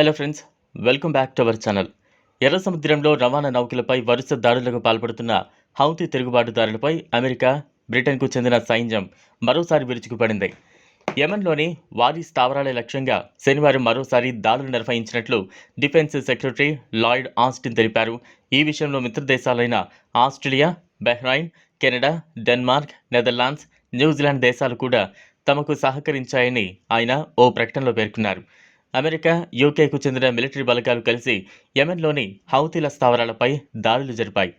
Hello friends welcome back to our channel ఎర్ర సముద్రంలో రవాణా నౌకలపై వరుస దాడులకు పాల్పడుతున్న హౌతీ తిరుగుబాటుదారులపై అమెరికా బ్రిటన్కు చెందిన సైన్యం మరోసారి విరుచుకుపడింది. యమన్లోని వారి స్థావరాల లక్ష్యంగా శనివారం మరోసారి దాడులు నిర్వహించినట్లు డిఫెన్స్ సెక్రటరీ లాయిడ్ ఆస్టిన్ తెలిపారు. ఈ విషయంలో మిత్రదేశాలైన Australia Bahrain Canada Denmark Netherlands New Zealand దేశాలు కూడా తమకు సహకరించాయని ఆయన ఓ ప్రకటనలో పేర్కొన్నారు. అమెరికా యూకేకు చెందిన మిలిటరీ బలగాలు కలిసి యెమెన్లోని హౌతీల స్థావరాలపై దాడులు జరిపాయి.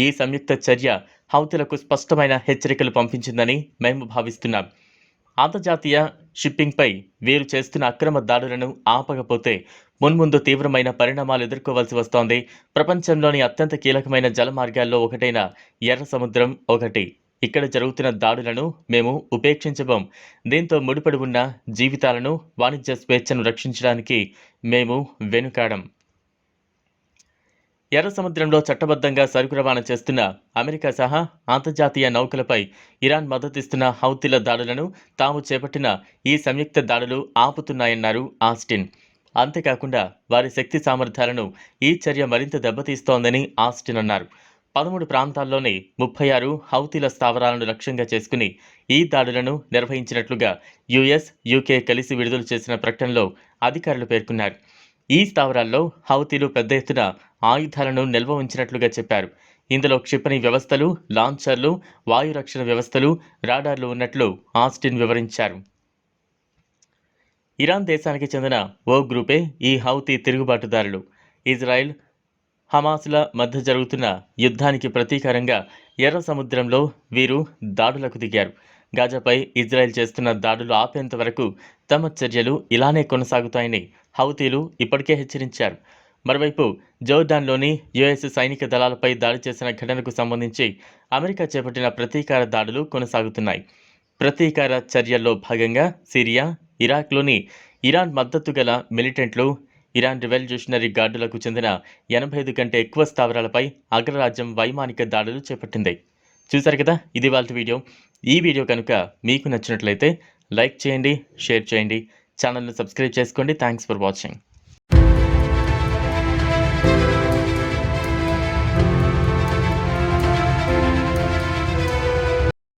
ఈ సంయుక్త చర్య హౌతీలకు స్పష్టమైన హెచ్చరికలు పంపించిందని మేము భావిస్తున్నాం. అంతర్జాతీయ షిప్పింగ్పై వీరు చేస్తున్న అక్రమ దాడులను ఆపకపోతే మున్ముందు తీవ్రమైన పరిణామాలు ఎదుర్కోవాల్సి వస్తోంది. ప్రపంచంలోని అత్యంత కీలకమైన జల మార్గాల్లో ఒకటైన ఎర్ర సముద్రం ఒకటి. ఇక్కడ జరుగుతున్న దాడులను మేము ఉపేక్షించబం. దీంతో ముడిపడి ఉన్న జీవితాలను వాణిజ్య స్వేచ్ఛను రక్షించడానికి మేము వెనుకాడం. ఎర్ర సముద్రంలో చట్టబద్ధంగా సరుకు రవాణా చేస్తున్న అమెరికా సహా అంతర్జాతీయ నౌకలపై ఇరాన్ మద్దతిస్తున్న హౌతీల దాడులను తాము చేపట్టిన ఈ సంయుక్త దాడులు ఆపుతున్నాయన్నారు ఆస్టిన్. అంతేకాకుండా వారి శక్తి సామర్థ్యాలను ఈ చర్య మరింత దెబ్బతీస్తోందని ఆస్టిన్ అన్నారు. పదమూడు ప్రాంతాల్లోనే ముప్పై ఆరు హౌతీల స్థావరాలను లక్ష్యంగా చేసుకుని ఈ దాడులను నిర్వహించినట్లుగా యుఎస్ యూకే కలిసి విడుదల చేసిన ప్రకటనలో అధికారులు పేర్కొన్నారు. ఈ స్థావరాల్లో హౌతీలు పెద్ద ఎత్తున ఆయుధాలను నిల్వ ఉంచినట్లుగా చెప్పారు. ఇందులో క్షిపణి వ్యవస్థలు లాంచర్లు వాయు రక్షణ వ్యవస్థలు రాడార్లు ఉన్నట్లు ఆస్టిన్ వివరించారు. ఇరాన్ దేశానికి చెందిన ఓ గ్రూపే ఈ హౌతీ తిరుగుబాటుదారులు. ఇజ్రాయెల్ హమాస్ల మధ్య జరుగుతున్న యుద్ధానికి ప్రతీకారంగా ఎర్ర సముద్రంలో వీరు దాడులకు దిగారు. గాజాపై ఇజ్రాయెల్ చేస్తున్న దాడులు ఆపేంత వరకు తమ చర్యలు ఇలానే కొనసాగుతాయని హౌతీలు ఇప్పటికే హెచ్చరించారు. మరోవైపు జోర్డాన్లోని యుఎస్ సైనిక దళాలపై దాడి చేసిన ఘటనకు సంబంధించి అమెరికా చేపట్టిన ప్రతీకార దాడులు కొనసాగుతున్నాయి. ప్రతీకార చర్యల్లో భాగంగా సిరియా ఇరాక్లోని ఇరాన్ మద్దతు గల మిలిటెంట్లు ఇరాన్ రివల్యూషనరీ గార్డులకు చెందిన ఎనభై ఐదు కంటే ఎక్కువ స్థావరాలపై అగ్రరాజ్యం వైమానిక దాడులు చేపట్టింది. చూశారు కదా? ఇది వాళ్ళ వీడియో. ఈ వీడియో కనుక మీకు నచ్చినట్లయితే లైక్ చేయండి షేర్ చేయండి. ఛానల్ను సబ్స్క్రైబ్ చేసుకోండి. Thanks for watching.